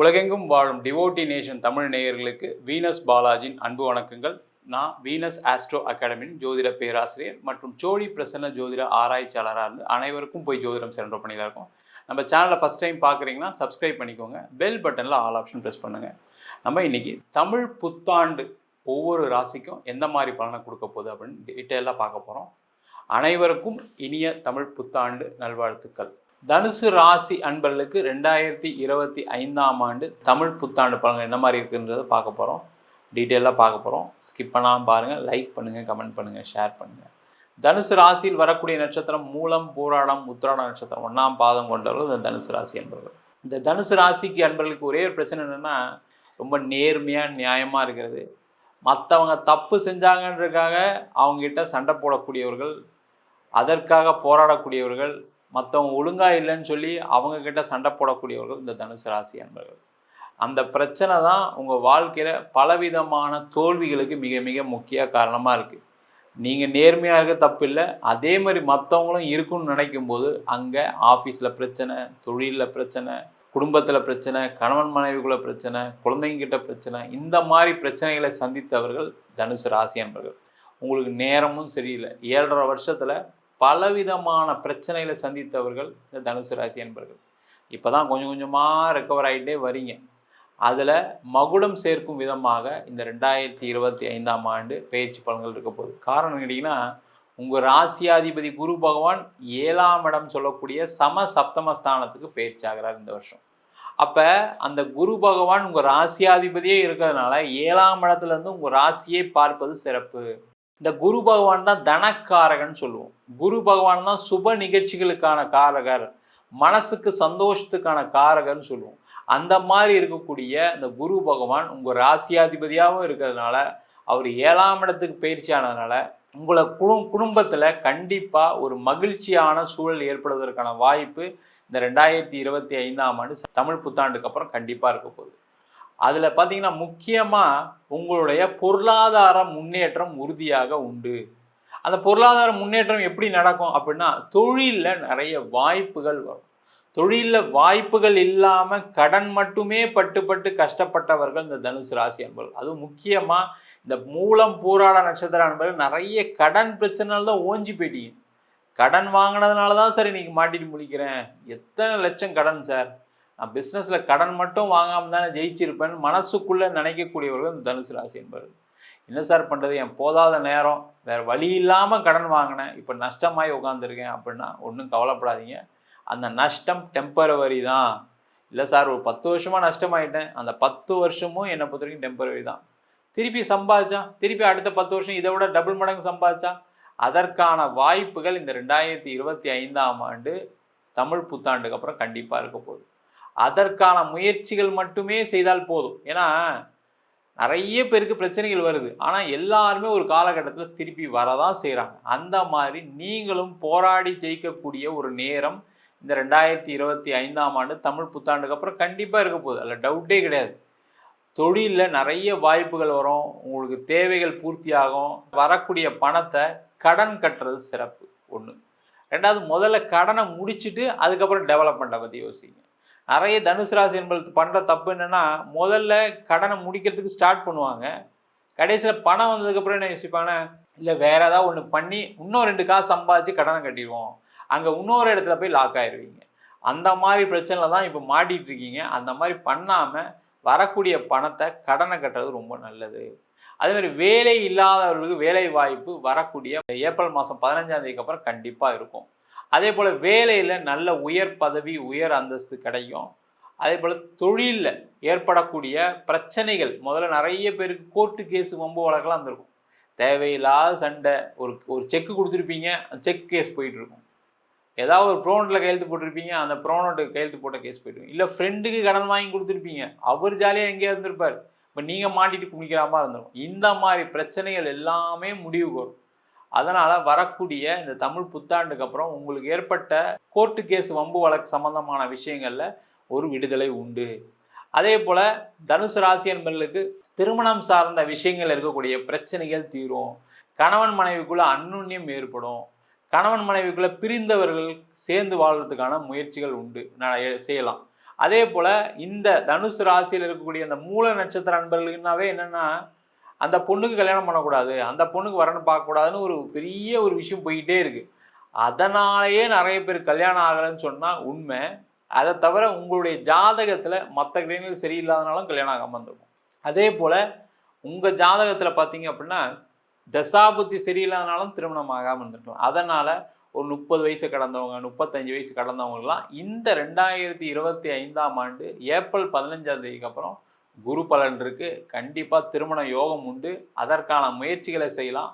உலகெங்கும் வாழும் devotee nation Tamil நேயர்களுக்கு வீனஸ் பாலாஜியின் அன்பு வணக்கங்கள். நான் வீனஸ் ஆஸ்ட்ரோ அகாடமியின் ஜோதிட பேராசிரியர் மற்றும் ஜோடி பிரசன்ன ஜோதிட ஆராய்ச்சியாளராக இருந்து அனைவருக்கும் போய் ஜோதிடம் சென்ற பணியில் இருக்கோம். நம்ம சேனலை ஃபஸ்ட் டைம் பார்க்குறீங்கன்னா சப்ஸ்கிரைப் பண்ணிக்கோங்க. பெல் பட்டனில் ஆல் ஆப்ஷன் ப்ரெஸ் பண்ணுங்கள் நம்ம இன்னைக்கு தமிழ் புத்தாண்டு ஒவ்வொரு ராசிக்கும் எந்த மாதிரி பலனை கொடுக்க போகுது அப்படின்னு டீட்டெயிலாக பார்க்க போகிறோம் அனைவருக்கும் இனிய தமிழ் புத்தாண்டு நல்வாழ்த்துக்கள். தனுசு ராசி அன்பர்களுக்கு ரெண்டாயிரத்தி இருபத்தி ஐந்தாம் ஆண்டு தமிழ் புத்தாண்டு பழங்கள் என்ன மாதிரி இருக்குன்றதை பார்க்க போகிறோம் டீட்டெயிலாக பார்க்க போகிறோம் ஸ்கிப் பண்ணாமல் பாருங்கள் லைக் பண்ணுங்கள் கமெண்ட் பண்ணுங்கள் ஷேர் பண்ணுங்கள் தனுசு ராசியில் வரக்கூடிய நட்சத்திரம் மூலம் போராடம் உத்திராட நட்சத்திரம் ஒன்றாம் பாதம் கொண்டவர்கள் இந்த தனுசு ராசி அன்பர்கள். இந்த தனுசு ராசிக்கு அன்பர்களுக்கு ஒரே ஒரு பிரச்சனை என்னென்னா ரொம்ப நேர்மையாக நியாயமாக இருக்கிறது. மற்றவங்க தப்பு செஞ்சாங்கன்றதுக்காக அவங்ககிட்ட சண்டை போடக்கூடியவர்கள் அதற்காக போராடக்கூடியவர்கள் மற்றவங்க ஒழுங்காக இல்லைன்னு சொல்லி அவங்கக்கிட்ட சண்டை போடக்கூடியவர்கள் இந்த தனுசு ராசி அன்பர்கள். அந்த பிரச்சனை தான் உங்கள் வாழ்க்கையில் பலவிதமான தோல்விகளுக்கு மிக மிக முக்கிய காரணமாக இருக்குது நீங்கள் நேர்மையாக இருக்க தப்பு இல்லை அதே மாதிரி மற்றவங்களும் இருக்குன்னு நினைக்கும் போது அங்கே ஆஃபீஸில் பிரச்சனை தொழிலில் பிரச்சனை குடும்பத்தில் பிரச்சனை கணவன் மனைவிக்குள்ள பிரச்சனை குழந்தைங்கிட்ட பிரச்சனை இந்த மாதிரி பிரச்சனைகளை சந்தித்தவர்கள் தனுசு ராசி என்பர்கள் உங்களுக்கு நேரமும் சரியில்லை. ஏழரை வருஷத்தில் பலவிதமான பிரச்சனைகளை சந்தித்தவர்கள் இந்த தனுசு ராசி என்பர்கள். இப்போ தான் கொஞ்சம் கொஞ்சமாக ரெக்கவர் ஆகிட்டே வரீங்க. அதில் மகுடம் சேர்க்கும் விதமாக இந்த ரெண்டாயிரத்தி இருபத்தி ஐந்தாம் ஆண்டு பயிற்சி பலன்கள் இருக்க போகுது. காரணம் கேட்டிங்கன்னா உங்கள் ராசியாதிபதி குரு பகவான் ஏழாம் இடம் சொல்லக்கூடிய சம சப்தமஸ்தானத்துக்கு பயிற்சி ஆகிறார் இந்த வருஷம். அப்போ அந்த குரு பகவான் உங்கள் ராசியாதிபதியே இருக்கிறதுனால ஏழாம் இடத்துலேருந்து உங்கள் ராசியை பார்ப்பது சிறப்பு. இந்த குரு பகவான் தான் தனக்காரகன் சொல்லுவோம். குரு பகவான் தான் சுப நிகழ்ச்சிகளுக்கான காரகர் மனசுக்கு சந்தோஷத்துக்கான காரகர்னு சொல்லுவோம். அந்த மாதிரி இருக்கக்கூடிய இந்த குரு பகவான் உங்கள் ராசியாதிபதியாகவும் இருக்கிறதுனால அவர் ஏழாம் இடத்துக்கு பயிற்சி ஆனதுனால உங்களை குடும் குடும்பத்தில் கண்டிப்பாக ஒரு மகிழ்ச்சியான சூழல் ஏற்படுவதற்கான வாய்ப்பு இந்த ரெண்டாயிரத்தி இருபத்தி ஐந்தாம் ஆண்டு தமிழ் புத்தாண்டுக்கு அப்புறம் கண்டிப்பாக இருக்க போகுது. அதில் பார்த்தீங்கன்னா முக்கியமாக உங்களுடைய பொருளாதார முன்னேற்றம் உறுதியாக உண்டு. அந்த பொருளாதார முன்னேற்றம் எப்படி நடக்கும் அப்படின்னா தொழிலில் நிறைய வாய்ப்புகள் வரும். தொழிலில் வாய்ப்புகள் இல்லாமல் கடன் மட்டுமே பட்டு பட்டு கஷ்டப்பட்டவர்கள் இந்த தனுசு ராசி அன்பர்கள். அதுவும் முக்கியமாக இந்த மூலம் பூராட நட்சத்திர அன்பர்கள் நிறைய கடன் பிரச்சனைகள் தான் ஓஞ்சி போயிட்டீங்க. கடன் வாங்கினதுனால தான் சார் இன்னைக்கு மாட்டிட்டு முடிக்கிறேன் எத்தனை லட்சம் கடன் சார்? நான் பிஸ்னஸில் கடன் மட்டும் வாங்காமல் தானே ஜெயிச்சிருப்பேன்னு மனசுக்குள்ளே நினைக்கக்கூடியவர்கள் இந்த தனுசு ராசி என்பவர்கள். என்ன சார் பண்ணுறது என் போதாத நேரம். வேறு வழி இல்லாமல் கடன் வாங்கினேன். இப்போ நஷ்டமாகி உட்காந்துருக்கேன் அப்படின்னா ஒன்றும் கவலைப்படாதீங்க. அந்த நஷ்டம் டெம்பரவரி தான். இல்லை சார் ஒரு பத்து வருஷமாக நஷ்டமாயிட்டேன். அந்த பத்து வருஷமும் என்னை பொறுத்த வரைக்கும் டெம்பரவரி தான். திருப்பி சம்பாதிச்சா? திருப்பி அடுத்த பத்து வருஷம் இதை விட டபுள் மடங்கு சம்பாதிச்சா? அதற்கான வாய்ப்புகள் இந்த ரெண்டாயிரத்தி இருபத்தி ஐந்தாம் ஆண்டு தமிழ் புத்தாண்டுக்கு அப்புறம் கண்டிப்பாக இருக்க போகுது. அதற்கான முயற்சிகள் மட்டுமே செய்தால் போதும். ஏன்னா நிறைய பேருக்கு பிரச்சனைகள் வருது. ஆனால் எல்லாருமே ஒரு காலகட்டத்தில் திருப்பி வரதான் செய்கிறாங்க அந்த மாதிரி நீங்களும் போராடி ஜெயிக்கக்கூடிய ஒரு நேரம் இந்த ரெண்டாயிரத்தி இருபத்தி ஐந்தாம் ஆண்டு தமிழ் புத்தாண்டுக்கு அப்புறம் கண்டிப்பாக இருக்க போகுது. அதில் டவுட்டே கிடையாது. தொழிலில் நிறைய வாய்ப்புகள் வரும். உங்களுக்கு தேவைகள் பூர்த்தியாகும். வரக்கூடிய பணத்தை கடன் கட்டுறது சிறப்பு. ஒன்று ரெண்டாவது முதல்ல கடனை முடிச்சுட்டு அதுக்கப்புறம் டெவலப்மெண்ட்டை பற்றி யோசிங்க. நிறைய தனுசு ராசி என்பது பண்ணுற தப்பு என்னென்னா முதல்ல கடனை முடிக்கிறதுக்கு ஸ்டார்ட் பண்ணுவாங்க. கடைசியில் பணம் வந்ததுக்கப்புறம் என்ன யோசிப்பாங்கன்னா இல்லை வேற ஏதாவது ஒன்று பண்ணி இன்னும் ரெண்டு காசு சம்பாதிச்சு கடனை கட்டிடுவோம். அங்கே இன்னொரு இடத்துல போய் லாக் ஆயிடுவீங்க அந்த மாதிரி பிரச்சனையில் தான் இப்போ மாட்டிகிட்டு இருக்கீங்க. அந்த மாதிரி பண்ணாமல் வரக்கூடிய பணத்தை கடனை கட்டுறது ரொம்ப நல்லது. அதே மாதிரி வேலை இல்லாதவர்களுக்கு வேலை வாய்ப்பு வரக்கூடிய ஏப்ரல் மாதம் பதினஞ்சாம் தேதிக்கு அப்புறம் கண்டிப்பாக இருக்கும். அதே போல் வேலையில் நல்ல உயர் பதவி உயர் அந்தஸ்து கிடைக்கும். அதே போல் தொழிலில் ஏற்படக்கூடிய பிரச்சனைகள் முதல்ல நிறைய பேருக்கு கோர்ட்டு கேஸு வம்பு வழக்கெல்லாம் இருந்திருக்கும் தேவையில்லாத சண்டை ஒரு ஒரு செக்கு கொடுத்துருப்பீங்க செக் கேஸ் போயிட்டுருக்கும். ஏதாவது ஒரு ப்ரோனட்டில் கையெழுத்து போட்டிருப்பீங்க அந்த ப்ரோனோட்டுக்கு கையெழுத்து போட்ட கேஸ் போயிட்டு இல்லை ஃப்ரெண்டுக்கு கடன் வாங்கி கொடுத்துருப்பீங்க அவர் ஜாலியாக எங்கேயா இருந்திருப்பார். இப்போ நீங்கள் மாட்டிட்டு குளிக்கிற மாதிரி இருந்திருக்கும். இந்த மாதிரி பிரச்சனைகள் எல்லாமே முடிவுக்கு வரும். அதனால் வரக்கூடிய இந்த தமிழ் புத்தாண்டுக்கு அப்புறம் உங்களுக்கு ஏற்பட்ட கோர்ட்டு கேஸ் வம்பு வழக்கு சம்பந்தமான விஷயங்களில் ஒரு விடுதலை உண்டு. அதே போல் தனுசு ராசி என்பர்களுக்கு திருமணம் சார்ந்த விஷயங்கள் இருக்கக்கூடிய பிரச்சனைகள் தீரும். கணவன் மனைவிக்குள்ள அந்னுன்யம் ஏற்படும். கணவன் மனைவிக்குள்ள பிரிந்தவர்கள் சேர்ந்து வாழ்றதுக்கான முயற்சிகள் உண்டு. செய்யலாம். அதே போல் இந்த தனுசு ராசியில் இருக்கக்கூடிய அந்த மூல நட்சத்திர அன்பர்களுக்குனாவே என்னென்னா அந்த பொண்ணுக்கு கல்யாணம் பண்ணக்கூடாது அந்த பொண்ணுக்கு வரணும் பார்க்கக்கூடாதுன்னு ஒரு பெரிய ஒரு விஷயம் போயிட்டே இருக்குது அதனாலேயே நிறைய பேர் கல்யாணம் ஆகலைன்னு சொன்னால் உண்மை. அதை தவிர உங்களுடைய ஜாதகத்தில் மற்ற கிரகங்கள் சரியில்லாதனாலும் கல்யாணம் ஆகாமல் இருந்திருக்கும். அதே போல் உங்கள் ஜாதகத்தில் பார்த்தீங்க அப்படின்னா தசாபுத்தி சரியில்லாதனாலும் திருமணம் ஆகாமல் இருந்திருக்கும் அதனால் ஒரு முப்பது வயசு கடந்தவங்க முப்பத்தஞ்சு வயசு கடந்தவங்கலாம் இந்த ரெண்டாயிரத்தி இருபத்தி ஐந்தாம் ஆண்டு ஏப்ரல் பதினஞ்சாம் தேதிக்கு அப்புறம் குரு பலன் இருக்குது கண்டிப்பாக திருமண யோகம் உண்டு. அதற்கான முயற்சிகளை செய்யலாம்.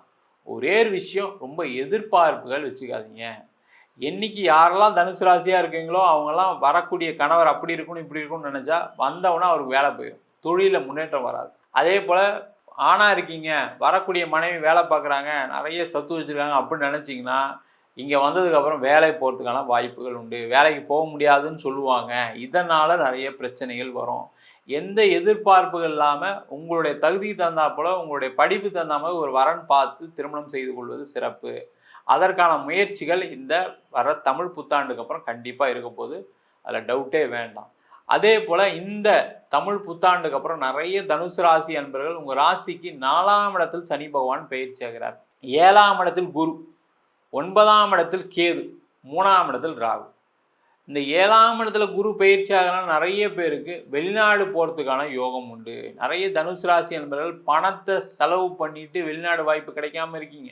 ஒரே ஒரு விஷயம் ரொம்ப எதிர்பார்ப்புகள் வச்சுக்காதீங்க. என்னைக்கு யாரெல்லாம் தனுசு ராசியாக இருக்கீங்களோ அவங்கெல்லாம் வரக்கூடிய கணவர் அப்படி இருக்கணும் இப்படி இருக்கணும்னு நினச்சா வந்தவொன்னே அவருக்கு வேலை போயிடும் தொழிலில் முன்னேற்றம் வராது. அதே போல் ஆணாக இருக்கீங்க வரக்கூடிய மனைவி வேலை பார்க்குறாங்க நிறைய சத்து வச்சுருக்காங்க அப்படின்னு நினச்சிங்கன்னா இங்கே வந்ததுக்கப்புறம் வேலை போகிறதுக்கான வாய்ப்புகள் உண்டு. வேலைக்கு போக முடியாதுன்னு சொல்லுவாங்க. இதனால் நிறைய பிரச்சனைகள் வரும். எந்த எதிர்பார்ப்புகள் இல்லாமல் உங்களுடைய தகுதி தந்தா போல் உங்களுடைய படிப்பு தகுந்த ஒரு வரன் பார்த்து திருமணம் செய்து கொள்வது சிறப்பு. அதற்கான முயற்சிகள் இந்த வர தமிழ் புத்தாண்டுக்கு அப்புறம் கண்டிப்பாக இருக்க போது அதில் டவுட்டே வேண்டாம். அதே போல் இந்த தமிழ் புத்தாண்டுக்கு அப்புறம் நிறைய தனுசு ராசி அன்பர்கள் உங்கள் ராசிக்கு நாலாம் இடத்தில் சனி பகவான் பயிற்சி ஆகிறார் ஏழாம் இடத்தில் குரு ஒன்பதாம் இடத்தில் கேது மூணாம் இடத்தில் ராகு. இந்த ஏழாம் இடத்துல குரு பயிற்சி ஆகலாம் நிறைய பேருக்கு வெளிநாடு போகிறதுக்கான யோகம் உண்டு. நிறைய தனுசு ராசி என்பவர்கள் பணத்தை செலவு பண்ணிட்டு வெளிநாடு வாய்ப்பு கிடைக்காம இருக்கீங்க.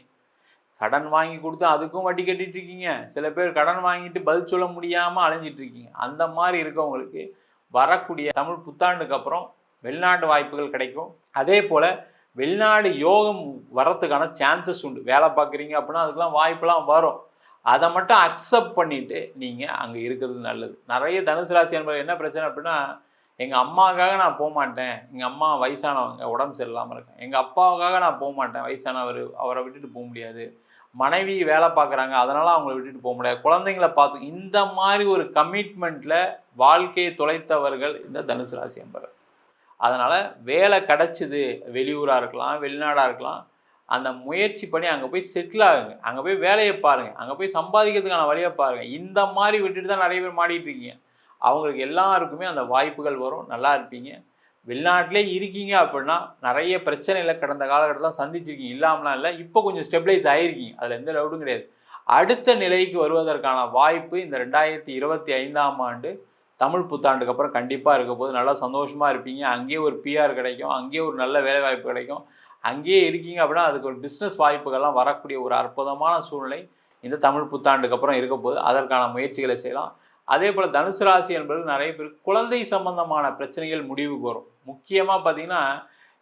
கடன் வாங்கி கொடுத்து அதுக்கும் வட்டி கட்டிட்டு இருக்கீங்க. சில பேர் கடன் வாங்கிட்டு பதில் சொல்ல முடியாமல் அலைஞ்சிட்டு இருக்கீங்க. அந்த மாதிரி இருக்கவங்களுக்கு வரக்கூடிய தமிழ் புத்தாண்டுக்கு அப்புறம் வெளிநாட்டு வாய்ப்புகள் கிடைக்கும். அதே போல் வெளிநாடு யோகம் வர்றதுக்கான சான்சஸ் உண்டு. வேலை பார்க்குறீங்க அப்படின்னா அதுக்கெல்லாம் வாய்ப்பெல்லாம் வரும். அதை மட்டும் அக்செப்ட் பண்ணிவிட்டு நீங்கள் அங்கே இருக்கிறது நல்லது. நிறைய தனுசு ராசி என்பது என்ன பிரச்சனை அப்படின்னா எங்கள் அம்மாவுக்காக நான் போக மாட்டேன். எங்கள் அம்மா வயசானவங்க உடம்பு சரியில்லாமல் இருக்கேன் எங்கள் அப்பாவுக்காக நான் போக மாட்டேன். வயசானவர் அவரை விட்டுட்டு போக முடியாது. மனைவி வேலை பார்க்குறாங்க. அதனால் அவங்கள விட்டுட்டு போக முடியாது. குழந்தைங்கள பார்த்து இந்த மாதிரி ஒரு கமிட்மெண்ட்டில் வாழ்க்கையை தொலைத்தவர்கள் இந்த தனுசு ராசி என்பவர் அதனால் வேலை கிடச்சிது. வெளியூராக இருக்கலாம் வெளிநாடாக இருக்கலாம். அந்த முயற்சி பண்ணி அங்கே போய் செட்டில் ஆகுங்க. அங்கே போய் வேலையை பாருங்கள் அங்கே போய் சம்பாதிக்கிறதுக்கான வழியை பாருங்கள் இந்த மாதிரி விட்டுட்டு தான் நிறைய பேர் மாடிட்டு இருக்கீங்க. அவங்களுக்கு எல்லாருக்குமே அந்த வாய்ப்புகள் வரும். நல்லா இருப்பீங்க. வெளிநாட்டிலே இருக்கீங்க அப்படின்னா நிறைய பிரச்சனையில் கடந்த காலகட்டத்தில் சந்திச்சிருக்கீங்க. இல்லாமலாம் இல்லை. இப்போ கொஞ்சம் ஸ்டெபிளைஸ் ஆகிருக்கீங்க அதில் எந்த டவுட்டும் கிடையாது. அடுத்த நிலைக்கு வருவதற்கான வாய்ப்பு இந்த ரெண்டாயிரத்தி இருபத்தி ஐந்தாம் ஆண்டு தமிழ் புத்தாண்டுக்கு அப்புறம் கண்டிப்பாக இருக்க போது நல்லா சந்தோஷமாக இருப்பீங்க. அங்கேயே ஒரு பிஆர் கிடைக்கும். அங்கேயே ஒரு நல்ல வேலைவாய்ப்பு கிடைக்கும். அங்கேயே இருக்கீங்க அப்படின்னா அதுக்கு ஒரு பிஸ்னஸ் வாய்ப்புகள்லாம் வரக்கூடிய ஒரு அற்புதமான சூழ்நிலை இந்த தமிழ் புத்தாண்டுக்கு அப்புறம் இருக்க போது அதற்கான முயற்சிகளை செய்யலாம். அதே போல் தனுசு ராசி என்பது நிறைய பேர் குழந்தை சம்பந்தமான பிரச்சனைகள் முடிவுக்கு வரும் முக்கியமாக பார்த்தீங்கன்னா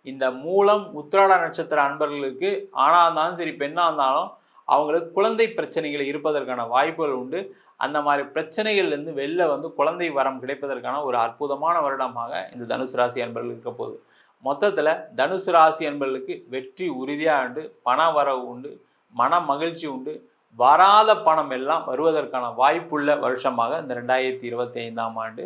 இந்த மூலம் உத்திராட நட்சத்திர அன்பர்களுக்கு ஆணாக இருந்தாலும் சரி பெண்ணாக இருந்தாலும் அவங்களுக்கு குழந்தை பிரச்சனைகள் இருப்பதற்கான வாய்ப்புகள் உண்டு. அந்த மாதிரி பிரச்சனைகள்லேருந்து வெளில வந்து குழந்தை வரம் கிடைப்பதற்கான ஒரு அற்புதமான வருடமாக இந்த தனுசு ராசி அன்பர்கள் இருக்க போகுது. மொத்தத்தில் தனுசு ராசி என்பவர்களுக்கு வெற்றி உறுதியாக உண்டு பண வரவு உண்டு மன மகிழ்ச்சி உண்டு. வராத பணம் எல்லாம் வருவதற்கான வாய்ப்புள்ள வருஷமாக இந்த ரெண்டாயிரத்தி இருபத்தி ஐந்தாம் ஆண்டு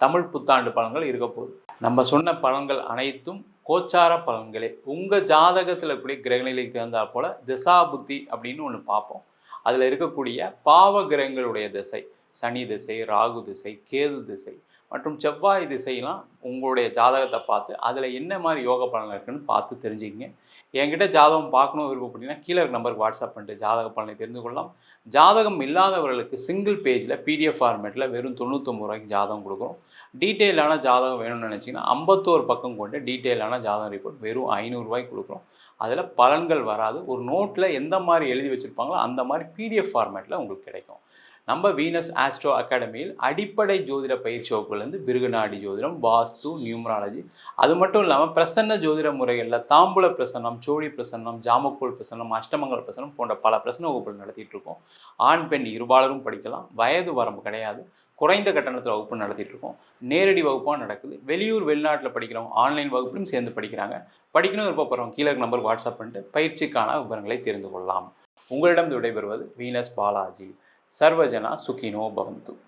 தமிழ் புத்தாண்டு பலன்கள் இருக்க போகுது. நம்ம சொன்ன பலன்கள் அனைத்தும் கோச்சார பலன்களே. உங்கள் ஜாதகத்தில் இருக்கக்கூடிய கிரகநிலைக்கு தகுந்தாற் போல் திசா புத்தி அப்படின்னு ஒன்று பார்ப்போம். அதில் இருக்கக்கூடிய பாவ கிரகங்களுடைய திசை சனி திசை ராகு திசை கேது திசை மற்றும் செவ்வாய் திசையெல்லாம் உங்களுடைய ஜாதகத்தை பார்த்து அதில் என்ன மாதிரி யோக பலன் இருக்குன்னு பார்த்து தெரிஞ்சுக்கிங்க. என்கிட்ட ஜாதகம் பார்க்கணும் விருப்பப்பட்டீங்கன்னா கீழே இருக்க நம்பருக்கு வாட்ஸ்அப் பண்ணிட்டு ஜாதக பலனை தெரிந்து கொள்ளலாம். ஜாதகம் இல்லாதவர்களுக்கு சிங்கிள் பேஜில் பிடிஎஃப் ஃபார்மேட்டில் வெறும் தொண்ணூத்தொம்பது ரூபாய்க்கு ஜாதகம் கொடுக்குறோம். டீட்டெயிலான ஜாதகம் வேணும்னு நினச்சிங்கன்னா ஐம்பத்தோரு பக்கம் கொண்டு டீட்டெயிலான ஜாதகம் ரிப்போர்ட் வெறும் ஐநூறுரூவாய்க்கு கொடுக்குறோம். அதில் பலன்கள் வராது. ஒரு நோட்டில் எந்த மாதிரி எழுதி வச்சுருப்பாங்களோ அந்த மாதிரி பிடிஎஃப் ஃபார்மேட்டில் உங்களுக்கு கிடைக்கும். நம்ம வீனஸ் ஆஸ்ட்ரோ அகாடமியில் அடிப்படை ஜோதிட பயிற்சி வகுப்புலேருந்து பிருகுநாடி ஜோதிடம் வாஸ்து நியூமராலஜி அது மட்டும் இல்லாமல் பிரசன்ன ஜோதிட முறைகளில் தாம்பூல பிரசன்னம் சோழி பிரசன்னம் ஜாமக்கோல் பிரசன்னம் அஷ்டமங்கல பிரசன்னம் போன்ற பல பிரசன்ன வகுப்புகள் நடத்திட்டு இருக்கோம். ஆண் பெண் இருபாலரும் படிக்கலாம் வயது வரம்பு கிடையாது குறைந்த கட்டணத்தில் வகுப்பு நடத்திட்டு இருக்கோம். நேரடி வகுப்பாக நடக்குது. வெளியூர் வெளிநாட்டில் படிக்கிறவங்க ஆன்லைன் வகுப்பிலும் சேர்ந்து படிக்கிறாங்க. படிக்கணும் விருப்பப்படுறவங்க கீழே நம்பருக்கு வாட்ஸ்அப் பண்ணிட்டு பயிற்சிக்கான விவரங்களை தெரிந்து கொள்ளலாம். உங்களிடம் விடைபெறுவது வீனஸ் பாலாஜி. సర్వజన సుఖినో భవంతు.